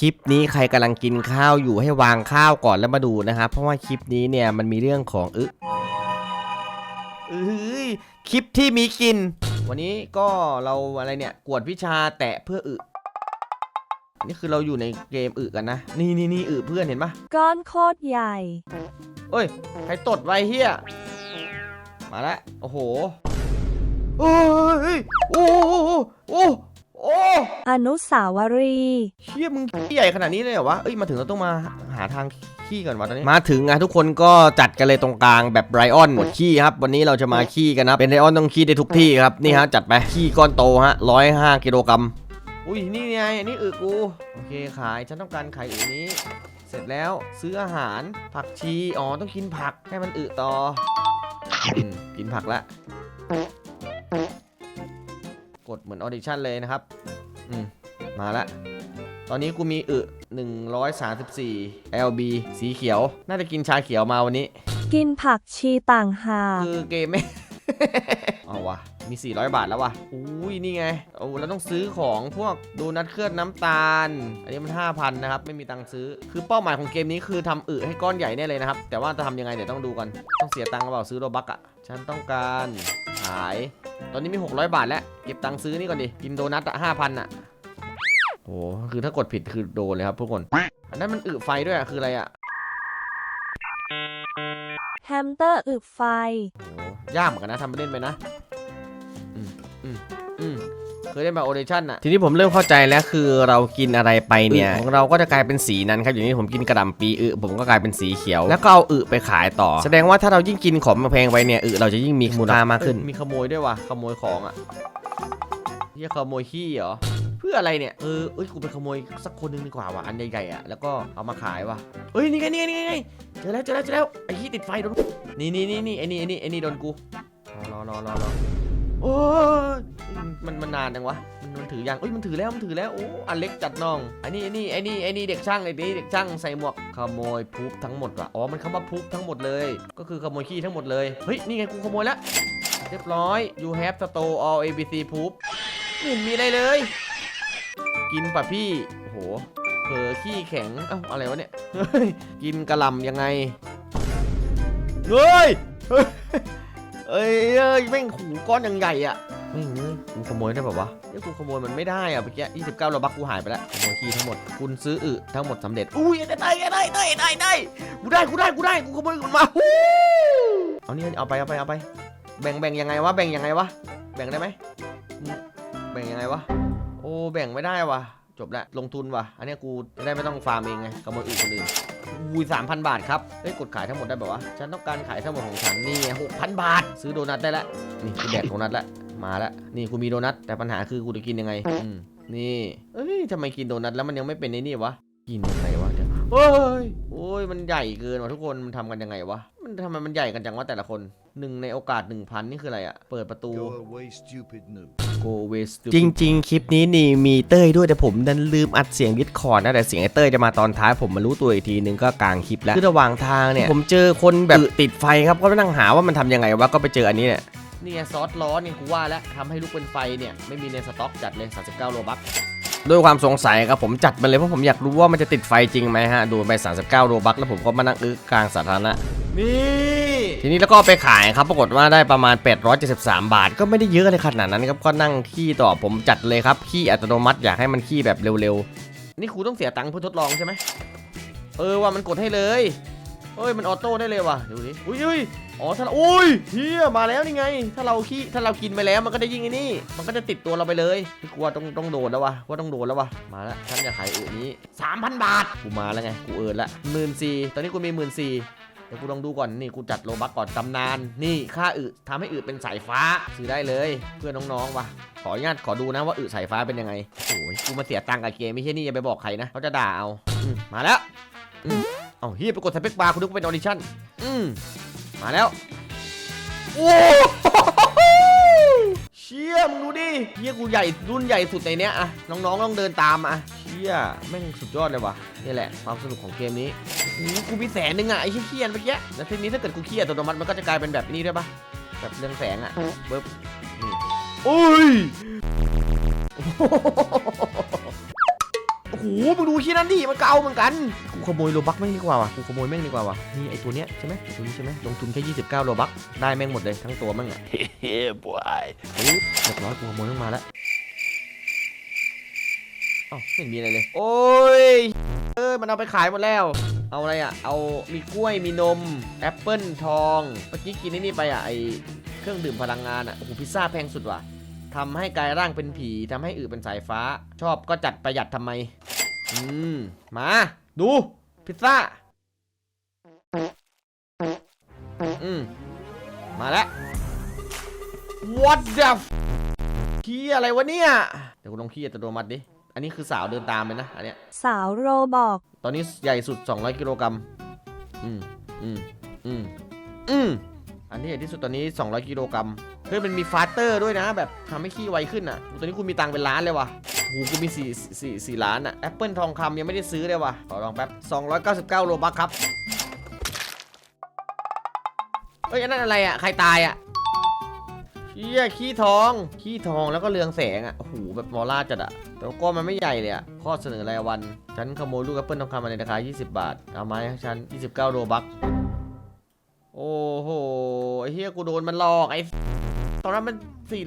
คลิปนี้ใครกำลังกินข้าวอยู่ให้วางข้าวก่อนแล้วมาดูนะครับ เพราะว่าคลิปนี้เนี่ยมันมีเรื่องของอึเอ้ยคลิปที่มีกิน วันนี้ก็เราอะไรเนี่ยกวดวิชาแตะเพื่ออึนี่คือเราอยู่ในเกมอึกันนะ นี่นี่นี่อึเพื่อนเห็นปะก้อนโคตรใหญ่เอ้ยใครตดไว้เฮียมาแล้วโอ้โหโอ้ยโอ้โอ้โอ้ โอ้อนุสาวรีย์เชี่ยมึงขี้ใหญ่ขนาดนี้เลยเหรอวะ เอ้ย มาถึงเราต้องมาหาทางขี้ก่อนวะตอนนี้ มาถึงอะทุกคนก็จัดกันเลยตรงกลางแบบไรออนหมดขี้ครับ วันนี้เราจะมาขี้กันนะ เป็นไรออนต้องขี้ได้ทุกที่ครับ นี่ฮะ จัดไป ขี้ก้อนโตฮะร้อยห้ากิโลกรัม อุ้ย นี่ไงอันนี้อึกู โอเค ขาย ฉันต้องการไข่อึนี้ เสร็จแล้วซื้ออาหาร ผักชี อ๋อ ต้องกินผักให้มันอึต่ออืมกินผักละ กดเหมือนออดิชั่นเลยนะครับ อืม มาละ ตอนนี้กูมีอึ134 LB สีเขียว น่าจะกินชาเขียวมาวันนี้ กินผักชีต่างหากคือเกมไม่ เอาวะมี 400 บาทแล้ววะอุ้ย นี่ไง โอ้เราต้องซื้อของพวกโดนัทเคลือบน้ำตาล อันนี้มัน 5,000 นะครับ ไม่มีตังค์ซื้อ คือเป้าหมายของเกมนี้คือทำอึให้ก้อนใหญ่แน่เลยนะครับ แต่ว่าจะทำยังไงเดี๋ยวต้องดูกันต้องเสียตังค์หรือเปล่าซื้อโรบักอะฉันต้องการขาย ตอนนี้มี 600 บาทแล้ว เก็บตังค์ซื้อนี่ก่อนดิ กินโดนัทอะ5,000อะโอ้คือถ้ากดผิดคือโดนเลยครับทุกคน อันนั้นมันอึไฟด้วยอะคืออะไรอะแฮมสเตอร์อึไฟโอ้ยากเหมือนกันนะทำไปเล่นไปนะอืมอืมอืม เคยเล่นมาโอเดชั่นอะทีนี้ผมเริ่มเข้าใจแล้วคือเรากินอะไรไปเนี่ยของเราก็จะกลายเป็นสีนั้นครับอย่างนี้ผมกินกระหล่ำปีอึผมก็กลายเป็นสีเขียว แล้วก็เอาอึไปขายต่อ แสดงว่าถ้าเรายิ่งกินของมาแพงไปเนี่ยอึเราจะยิ่งมีมูลค่ามากขึ้น มีขโมยด้วยว่ะขโมยของอะเฮียขโมยขี้เหรอเพื่ออะไรเนี่ย เออเอ้ย กูไปขโมยสักคนหนึงดีกว่าว่ะ อันใหญ่ๆอะ แล้วก็เอามาขายว่ะเอ้ย นี่ไง นี่ไง นี่ไง เจอแล้ว เจอแล้ว เจอแล้ว ไอ้ขี้ติดไฟโดน นี่นี่นี่นี่ไอ้นี่ไอ้นี่ไอ้นี่โดนกู รอรอรอรอโอ้ มันมันนานจังวะมันมันถือยังเอ้ยมันถือแล้วมันถือแล้วโอ้อันเล็กจัดน้องไอ้นี่ไอ้นี่ไอ้นี่ไอ้นี่เด็กช่างไอ้นี่เด็กช่างใส่หมวกขโมยพูบทั้งหมดว่ะอ๋อมันคำว่าพูบทั้งหมดเลย ก็คือขโมยขี้ทั้งหมดเลยเฮ้ยนี่ไงกูขโมยแล้วเรียบร้อย you have store all abc poop ไม่เห็นมีอะไรเลย กินป่ะพี่โอ้โหเผลอขี้แข็งเอ้าอะไรวะเนี่ยกินกระลำยังไงเฮ้ยเฮ้ยเอ้ยเอ้ยแม่งหูก้อนยังใหญ่อะ ไม่งเอ้ยกูขโมยได้แบบวะเอ้ยกูขโมยมันไม่ได้อะเมื่อกี้29โลบักกูหายไปแล้วขโมยขี้ทั้งหมดคุณซื้ออึทั้งหมดสำเร็จอุ้ยได้ได้ได้ได้ได้ได้กูได้กูได้กูได้กูขโมยมันมาฮู้เอานี่เอาไปเอาไปเอาไป แบ่งแบ่งยังไงวะแบ่งยังไงวะแบ่งได้ไหมอืมแบ่งยังไงวะโอ้แบ่งไม่ได้วะจบละลงทุนวะอันเนี้ยกูจะได้ไม่ต้องฟาร์มเองไงขโมยอื่นคนอื่นอุ้ยสามพันบาทครับ เฮ้ย กดขายทั้งหมดได้แบบวะ ฉันต้องการขายทั้งหมดของฉันนี่หกพันบาท ซื้อโดนัทได้ละ นี่กูแดกโดนัทละ มาละนี่กูมีโดนัทแต่ปัญหาคือกูจะกินยังไงอืมนี่เอ้ยทำไมกินโดนัทแล้วมันยังไม่เป็นไอ้นี่วะกินยังไงวะเดี๋ยวเฮ้ยโอ้ยมันใหญ่เกินว่ะทุกคนมันทำกันยังไงวะมันทำไมมันใหญ่กันจังวะแต่ละคนหนึ่งในโอกาสหนึ่งพันนี่คืออะไรอะเปิดประตู Go away, stupid noob. go west จริง ๆ คลิปนี้นี่มีเต้ยด้วยแต่ผมดันลืมอัดเสียงดิสคอร์ดนะแต่เสียงไอ้เต้ยจะมาตอนท้ายผมมารู้ตัวอีกทีนึงก็กลางคลิปแล้วคือระหว่างทางเนี่ยผมเจอคนแบบติดไฟครับก็นั่งหาว่ามันทำยังไงวะก็ไปเจออันนี้เนี่ย นี่ไงซอสร้อนเนี่ยกูว่าแล้วทำให้ลูกเป็นไฟเนี่ยไม่มีในสต็อกจัดเลย39โลบัคด้วยความสงสัยครับผมจัดมาเลยเพราะผมอยากรู้ว่ามันจะติดไฟจริงไหมฮะดูไป 39โลบัคแล้วผมก็มานั่งอึกลางสาธารณะนี่ทีนี้แล้วก็เอาไปขายครับปรากฏว่าได้ประมาณ 873 บาท ก็ไม่ได้เยอะเลยขนาดนั้นครับก็นั่งขี้ต่อผมจัดเลยครับขี้อัตโนมัติอยากให้มันขี้แบบเร็วๆนี่ครูต้องเสียตังค์เพื่อทดลองใช่ไหมเออว่ามันกดให้เลย เอ้ยมันออโต้ได้เลยว่ะดูดิอุ้ยอุ้ยอ๋อถ้าเราอุ้ยเฮียมาแล้วนี่ไง ถ้าเราขี้ถ้าเรากินไปแล้วมันก็ได้ยิ่งไอ้นี่ มันก็จะติดตัวเราไปเลยพี่กลัวต้องต้องโดนแล้ววะว่าต้องโดนแล้ววะมาแล้วฉันจะขายอือนี้3,000 บาทกูมาแล้วไงกูเอินละหมื่นสี่ตอนนี้กูมีหมื่นสี่เดี๋ยวกูลองดูก่อนนี่กูจัดโลบักก่อนตำนาน นี่ค่าอึทำให้อึเป็นสายฟ้าซื้อได้เลยเพื่อนน้องๆว่ะขออนุญาตขอดูนะว่าอึสายฟ้าเป็นยังไงโอ้ยกูมาเสียตังค์กับเกมไม่ใช่นี่อย่าไปบอกใครนะเขาจะด่าเอาอืมมาแล้วอืม เอาเฮียไปกดสเปคบาร์คุณนึกว่าเป็นออดิชั่นอืมมาแล้วโอ้เชี่ยมึงดูดิเฮียกูใหญ่รุ่นใหญ่สุดในเนี้ยอะน้องๆต้องเดินตามอะเชี่ยแม่งสุดยอดเลยว่ะนี่แหละความสนุกของเกมนี้โอ้โหกูมีแสนหนึ่งอะไอ้เขี้ยนเมื่อกี้แล้วทีนี้ถ้าเกิดกูเขี้ยนอัตโนมัติมันก็จะกลายเป็นแบบนี้ด้วยปะแบบเรืองแสงอะเบิบนี่โอ้ยโอ้โหมึงดูที่นั่นดิมันเก่าเหมือนกันกู ขโมยโลบักแม่งดีกว่าว่ะกูขโมยแม่งดีกว่าว่ะนี่ไอตัวเนี้ยใช่ไหมไอ้ตัวนี้ใช่ไหมลงทุนแค่29โลบักได้แม่งหมดเลยทั้งตัวแม่งอะ yeah, boy. ปึ๊บเรียบร้อยกูขโมยแม่งมาแล้วเอ้าไม่เห็นมีอะไรเลย โอ้ยเอ้ยมันเอาไปขายหมดแล้ว เอาอะไรอะ เอามีกล้วยมีนมแอปเปิลทองเมื่อกี้กินไอ้นี่ไปอะไอเครื่องดื่มพลังงานอะโอ้โหพิซซ่าแพงสุดว่ะทำให้กายร่างเป็นผีทำให้อืดเป็นสายฟ้า ชอบก็จัดประหยัดทำไม อืม มา ดู พิซซ่า อืม มาแล้ว What the f ขี้อะไรวะเนี่ย เดี๋ยวกูลองขี้อัตโนมัติดิ อันนี้คือสาวเดินตามเลยนะ อันเนี้ย สาวโรบอก ตอนนี้ใหญ่สุด 200 กิโลกรัม อืม อืม อืม อืม อันที่ใหญ่ที่สุดตอนนี้ 200 กิโลกรัม เฮ้ยมันมีฟาสเตอร์ด้วยนะ แบบทำให้ขี้ไวขึ้นอะ ตอนนี้กูมีตังค์เป็นล้านเลยว่ะโหูกูมี4 4 4ล้านอะแอปเปิลทองคำยังไม่ได้ซื้อเลยว่ะขอลองแป๊บ299โลบัคครับเฮ้ยอันนั้นอะไรอะใครตายอะเชี่ยขี้ทอง ขี้ทองแล้วก็เรืองแสงอะโอ้โหแบบมอล่าจัดอะแต่ว่าก้อนมันไม่ใหญ่เลยอะข้อเสนอรายวัน ฉันขโมยลูกแอปเปิลทองคำมาในราคา 20 บาท เอาไหมให้ฉัน 29โลบัค โอ้โหไอ้เฮียกูโดนมันหลอกไอ้ ตอนนั้นมัน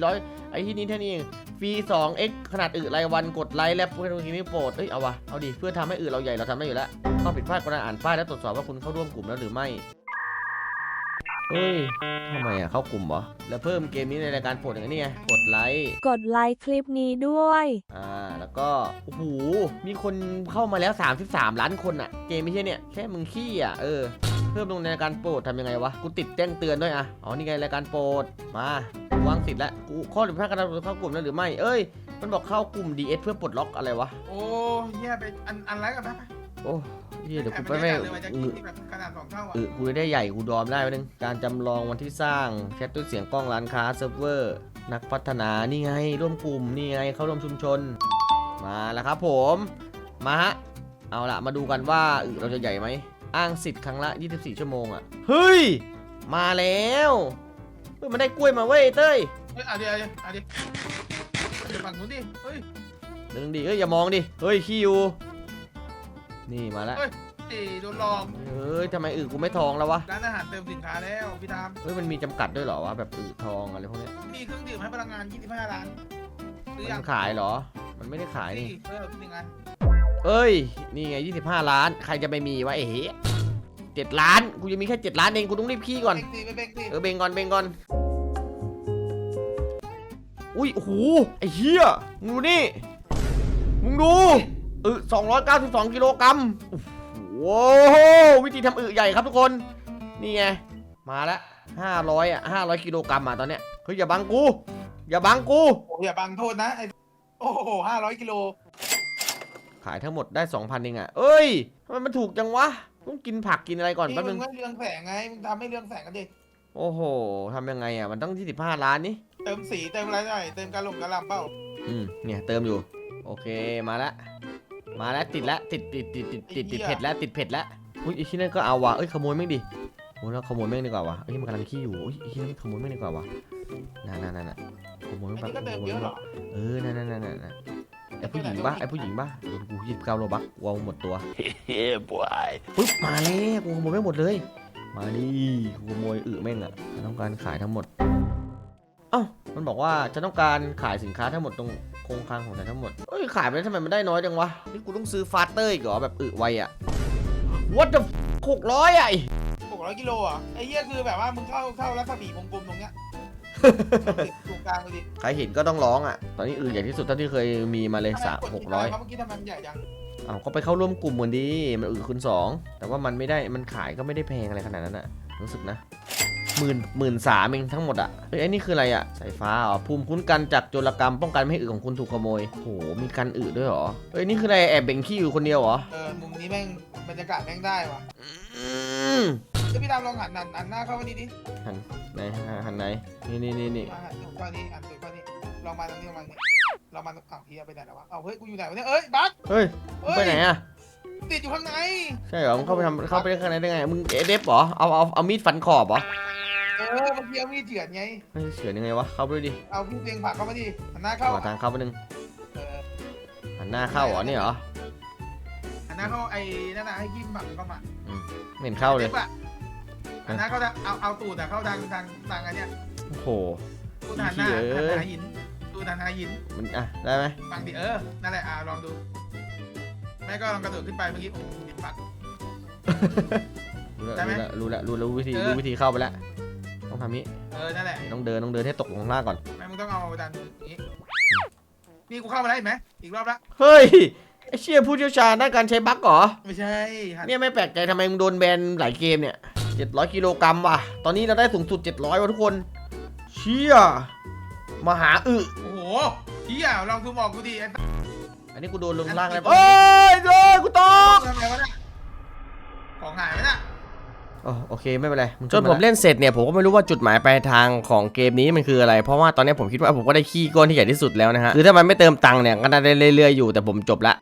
400ไอ้ที่นี้แค่นี้เองฟรี 2x ขนาดอึรายวันกดไลค์และเพื่อนคนนี้โปรดเอ้ยเอาวะเอาดิเพื่อทำให้อึเราใหญ่เราทำได้อยู่แล้วข้อผิดพลาดกรุณาอ่านป้ายและตรวจสอบว่าคุณเข้าร่วมกลุ่มแล้วหรือไม่เฮ้ยทำไมอะเข้ากลุ่มเหรอ แล้วเพิ่มเกมนี้ในรายการโปรดอย่างนี้ไงกดไลค์ กดไลค์คลิปนี้ด้วย อ่า แล้วก็ โอ้โห มีคนเข้ามาแล้ว 33 ล้านคนอะเกมไม่ใช่เนี่ย แค่มึงขี้อะเออ เพิ่มลงในรายการโปรดทำยังไงวะ กูติดแจ้งเตือนด้วยอะอ๋อ นี่ไงรายการโปรด มา วางสิทธิ์แล้วกูข้อหรือพลาดการเข้ากลุ่มแล้วหรือไม่ เอ้ย มันบอกเข้ากลุ่ม DS เพื่อปลดล็อกอะไรวะ โอ้เฮียไปอันอันไรกันนะโอ้เหี้ยเดี๋ยวกูไปไม่ไม่เลยว่าจะเอกินอที่แบบขนาดสองเท่าอะเออกูได้ใหญ่กูดอมได้ไว้นึง การจำลองวันที่สร้างแชทด้วยเสียงกล้องร้านค้าเซิร์ฟเวอร์ นักพัฒนานี่ไงร่วมกลุ่มนี่ไงเข้าร่วมชุมชน มาแล้วครับผม มาฮะ เอาละมาดูกันว่าอึเราจะใหญ่ไหม อ้างสิทธิ์ครั้งละ 24 ชั่วโมงอะเฮ้ย มาแล้ว เฮ้ยมันได้กล้วยมาเว้ยเต้ยเฮ้ยอะเดี๋ยวเดี๋ยวอะเดี๋ยวเดี๋ยวฝั่งนู้นดิเฮ้ยเดินดิเฮ้ยอย่ามองดิเฮ้ยขี้อยู่นี่มาแล้วเฮ้ยเอ้ยโดนหลอกเฮ้ยทำไมอึกูไม่ทองแล้ววะร้านอาหารเติมสินค้าแล้วพี่ดามเฮ้ยมันมีจำกัดด้วยเหรอวะแบบอึทองอะไรพวกเนี้ยมีเครื่องดื่มให้พลังงาน 25 ล้านหรือยัมังนขายเหรอ มันไม่ได้ขายนี่ เออหนึ่งอันเอ้ยนี่ไง 25 ล้าน ใครจะไปมีวะเอ๋ เจ็ดล้านกูยังมีแค่7ล้านเองกูต้องรีบขี้ก่อน เบงตีไปเบงตีเออเบงก่อนเบงก่อน อุ้ยโอ้โหไอ้เหี้ยมึงดูนี่ มึงดูเออ292 กิโลกรัมโอ้โหวิธีทำอึใหญ่ครับทุกคน นี่ไง มาแล้ว500 อะ 500 กิโลกรัมอะตอนเนี้ย เฮ้ย อย่าบังกู อย่าบังกู โอ้ยอย่าบังโทษนะไอ้โอ้โห500กิโล ขายทั้งหมดได้ 2,000เองอะ เอ้ยทำไมมันถูกจังวะ ต้องกินผักกินอะไรก่อนนี่แป๊บมึนึงง ไม่เรืองแสงไงมึงทำให้เรืองแสงกันดิโอ้โหทำยังไงอะ มันต้องที่15ล้านนี่ เติมสีเติมอะไรหน่อยเติมกระหล่ำกระหล่ำเปล่าอืม เนี่ย เติมอยู่ โอเค มาแล้วมาแล้วติดแล้วติดติดติดติดติดติดเผ็ดแล้วติดเผ็ดแล้วอุ้ยไอีที่นั่นก็เอาว่ะเอ้ยขโมยแม่งดิโอ้ยเราขโมยแม่งดีกว่าว่ะเอ้ยมันกำลังขี้อยู่อุ้ยไอีที่นั่นขโมยแม่งดีกว่าว่ะน่าน่าน่าน่าขโมยอันแม่งนี้ก็ขเติมโมยเยอะแม่งเหรอเออนั่นนั่นนั่นนั่นไอ ผู้หญิงปะไอผู้หญิงปะโดนกูยี่สิบเก้าโลบักวาวหมดตัว yeah, boy. ปึ๊บมาแล้วกูขโมยไม่หมดเลย มาดิกูขโมยอึแม่งอะฉันต้องการขายทั้งหมดเอ้ามันบอกว่าฉันต้องการขายสินค้าทั้งหมดตรงโครงคลังของฉันทั้งหมดเอ้ยขายไปแล้วทำไมมันได้น้อยจังวะนี่กูต้องซื้อฟาสเตอร์อีกเหรอแบบอึไวอะ what the หกร้อยอะไอ้600กิโลอะไอ้เหี้ยคือแบบว่ามึงเข้าเข้ารัศมีวงกลมตรงเนี้ย ตรงกลางไปดิใครเห็นก็ต้องร้องอะตอนนี้อึใหญ่ที่สุดเท่าที่เคยมีมาเลยสามหกร้อยเมื่อกี้ทำไมมันใหญ่จังอ้าวก็ไปเข้าร่วมกลุ่มเหมือนดี มันอึคูณสอง แต่ว่ามันไม่ได้ มันขายก็ไม่ได้แพงอะไรขนาดนั้นอะรู้สึกนะหมื่นหมื่นสามเองทั้งหมดอะเฮ้ยไอ้นี่คืออะไรอะสายฟ้าอ๋อ ภูมิคุ้นกันจากโจรกรรมป้องกันไม่ให้อึของคุณถูกขโมยโห มีกันอึด้วยเหรอ เฮ้ยนี่คืออะไรแอบเบ่งขี้อยู่คนเดียวเหรอ เออ มุมนี้แม่งบรรยากาศแม่งได้ว่ะอืม เดี๋ยวพี่ดามลองหันหันหันหน้าเข้ามานี่ดิไหนหันไหนนี่นี่นี่นี่มาหันตรงก้อนนี้หันตรงก้อนนี้ลองมาตรงนี้ลองมาตรงนี้ลองมาตรงอ้าวเฮียไปไหนแล้ววะอ้าวเฮ้ยกูอยู่ไหนวะเนี่ยเอ้ยบั๊กเฮ้ยมึงเอ้ยไปไหนอะติดอยู่ข้างในใช่เหรอมึงเข้าไปทำเข้าไปได้ข้างในได้ไงมึงเอเดฟเหรอเอาเอาเอามีดฟันขอบเหรอเออเมื่อกี้เอามีดเฉือนไง เฮ้ยเฉือนยังไงวะเข้าไปด้วยดิเอาพี่เพียงผลักเข้ามาดิหันหน้าเข้าหาทางเข้าไปหนึ่งเออหันหน้าเข้าเหรอนี่เหรออันนั้นเขาไอ้นั่นน่ะให้ยิ้มบังเข้ามาไม่เห็นเข้าเลยอะ อันนั้นเขาจะเอาเอาตูดอะเข้าทางทางทางอันเนี้ยโอ้โห ตูดหันหน้าเหี้ยหันหาหินตูดหันหาหินมันอะได้ไหมบังดิเออนั่นแหละอ่าลองดูไม่ก็ลองกระโดดขึ้นไปเมื่อกี้โอ้โหหินปัก รู้ได้ไหม แล้วรู้แล้วรู้แล้วรู้วิธีเออรู้วิธีเข้าไปแล้วต้องทำนี้เออนั่นแหละต้องเดินต้องเดินให้ตกลงข้างล่างก่อน ไม่มึงต้องเอาดันอย่างนี้นี่กูเข้ามาแล้วเห็นไหมอีกรอบละเฮ้ยไอเชี่ยผู้เชี่ยวชาญด้านการใช้บั๊กเหรอไม่ใช่หันเนี่ยไม่แปลกใจทำไมมึงโดนแบนหลายเกมเนี่ย 700 กิโลกรัมว่ะ ตอนนี้เราได้สูงสุด 700ว่ะทุกคน เชี่ยมหาอึโอ้โหเฮียลองซูมออกกูดิไอ้อันนี้กูโดนลงล่างเลยอันนี้เอ้ยโดนกูตกทำไงวะเนี่ยของหายไหมน่ะอ๋อโอเคไม่เป็นไรจนผมเล่นเสร็จเนี่ยผมก็ไม่รู้ว่าจุดหมายปลายทางของเกมนี้มันคืออะไร เพราะว่าตอนนี้ผมคิดว่าผมก็ได้ขี้ก้อนที่ใหญ่ที่สุดแล้วนะฮะคือถ้ามันไม่เติมตังค์เนี่ยก็น่าได้เรื่อยๆอยู่แต่ผมจบละ